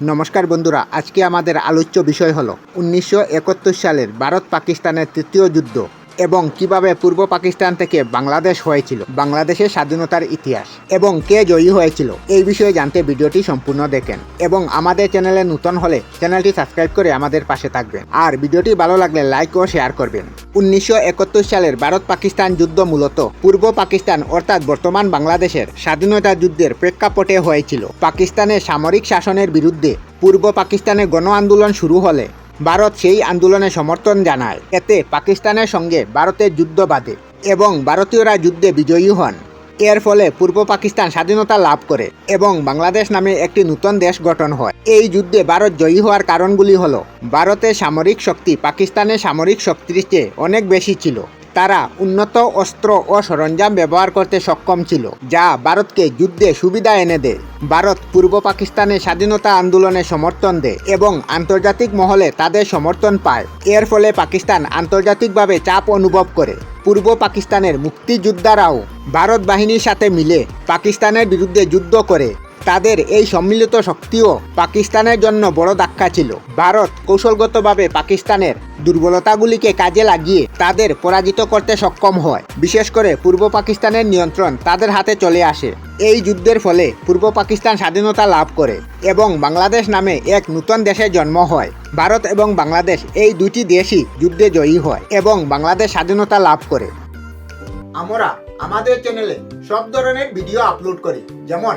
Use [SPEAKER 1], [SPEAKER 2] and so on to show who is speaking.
[SPEAKER 1] নমস্কার বন্ধুরা আজকে আমাদের আলোচ্য বিষয় হলো উনিশশো একাত্তর সালের ভারত পাকিস্তানের তৃতীয় যুদ্ধ। এবং কীভাবে পূর্ব পাকিস্তান থেকে বাংলাদেশ হয়েছিল, বাংলাদেশের স্বাধীনতার ইতিহাস, এবং কে জয়ী হয়েছিল, এই বিষয়ে জানতে ভিডিওটি সম্পূর্ণ দেখেন। এবং আমাদের চ্যানেলে নতুন হলে চ্যানেলটি সাবস্ক্রাইব করে আমাদের পাশে থাকবেন। আর ভিডিওটি ভালো লাগলে লাইক ও শেয়ার করবেন। উনিশশো একাত্তর সালের ভারত পাকিস্তান যুদ্ধ মূলত পূর্ব পাকিস্তান অর্থাৎ বর্তমান বাংলাদেশের স্বাধীনতা যুদ্ধের প্রেক্ষাপটে হয়েছিল। পাকিস্তানের সামরিক শাসনের বিরুদ্ধে পূর্ব পাকিস্তানে গণ আন্দোলন শুরু হলে ভারত সেই আন্দোলনে সমর্থন জানায়। এতে পাকিস্তানের সঙ্গে ভারতের যুদ্ধ বাঁধে এবং ভারতীয়রা যুদ্ধে বিজয়ী হন। এর ফলে পূর্ব পাকিস্তান স্বাধীনতা লাভ করে এবং বাংলাদেশ নামে একটি নতুন দেশ গঠন হয়। এই যুদ্ধে ভারত জয়ী হওয়ার কারণগুলি হল, ভারতের সামরিক শক্তি পাকিস্তানের সামরিক শক্তির চেয়ে অনেক বেশি ছিল। তারা উন্নত অস্ত্র ও সরঞ্জাম ব্যবহার করতে সক্ষম ছিল, যা ভারতকে যুদ্ধে সুবিধা এনে দেয়। ভারত পূর্ব পাকিস্তানের স্বাধীনতা আন্দোলনে সমর্থন দেয় এবং আন্তর্জাতিক মহলে তাদের সমর্থন পায়। এর ফলে পাকিস্তান আন্তর্জাতিকভাবে চাপ অনুভব করে। পূর্ব পাকিস্তানের মুক্তিযোদ্ধারাও ভারত বাহিনীর সাথে মিলে পাকিস্তানের বিরুদ্ধে যুদ্ধ করে। তাদের এই সম্মিলিত শক্তিও পাকিস্তানের জন্য বড় ধাক্কা ছিল। ভারত কৌশলগতভাবে পাকিস্তানের দুর্বলতাগুলিকে কাজে লাগিয়ে তাদের পরাজিত করতে সক্ষম হয়। বিশেষ করে পূর্ব পাকিস্তানের নিয়ন্ত্রণ তাদের হাতে চলে আসে। এই যুদ্ধের ফলে পূর্ব পাকিস্তান স্বাধীনতা লাভ করে এবং বাংলাদেশ নামে এক নূতন দেশের জন্ম হয়। ভারত এবং বাংলাদেশ এই দুটি দেশই যুদ্ধে জয়ী হয় এবং বাংলাদেশ স্বাধীনতা লাভ করে। আমরা আমাদের চ্যানেলে সব ধরনের ভিডিও আপলোড করি। যেমন